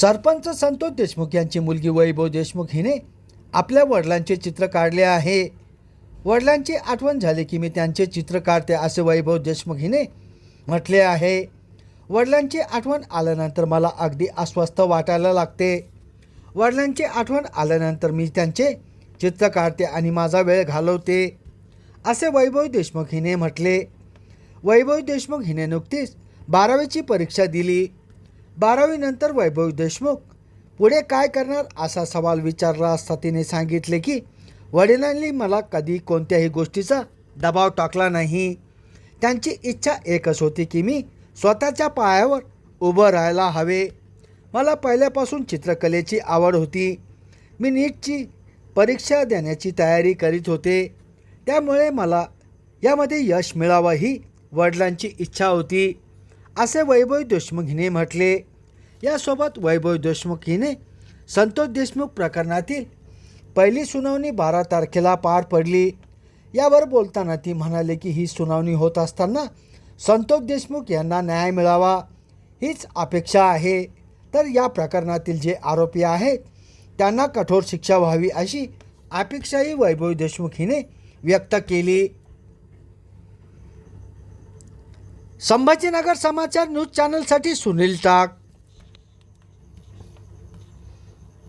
सरपंच संतोष देशमुख यांची मुलगी वैभव देशमुख हिने आपल्या वडिलांचे चित्र काढले आहे. वडिलांची आठवण झाली की मी त्यांचे चित्र काढते असे वैभव देशमुख हिने म्हटले आहे. वडिलांची आठवण आल्यानंतर मला अगदी अस्वस्थ वाटायला लागते. वडिलांची आठवण आल्यानंतर मी त्यांचे चित्र काढते आणि माझा वेळ घालवते असे वैभव देशमुख हिने म्हटले. वैभव देशमुख हिने नुकतीच बारावीची परीक्षा दिली. बारावीनंतर वैभव देशमुख. पुढे काय करणार असा सवाल विचारला असता तिने सांगितले की वडिलांनी मला कधी कोणत्याही गोष्टीचा दबाव टाकला नाही. त्यांची इच्छा एकच होती की मी स्वतःच्या पायावर उभं राहायला हवे. मला पहिल्यापासून चित्रकलेची आवड होती. मी नीटची परीक्षा देण्याची तयारी करीत होते. त्यामुळे मला यामध्ये यश मिळावं ही वडिलांची इच्छा होती. असे वैभव देशमुख हिने म्हटले. यासोबत वैभव देशमुख हिने संतोष देशमुख प्रकरणातील पहिली सुनावणी बारा तारखेला पार पडली. यावर बोलताना ती म्हणाले की ही सुनावणी होत असताना संतोष देशमुख यांना न्याय मिळावा हीच अपेक्षा आहे. तर या प्रकरणातील जे आरोपी आहेत त्यांना कठोर शिक्षा व्हावी अशी अपेक्षाही वैभव देशमुख हिने व्यक्त केली. संभाजीनगर समाचार न्यूज चॅनलसाठी सुनील टाक.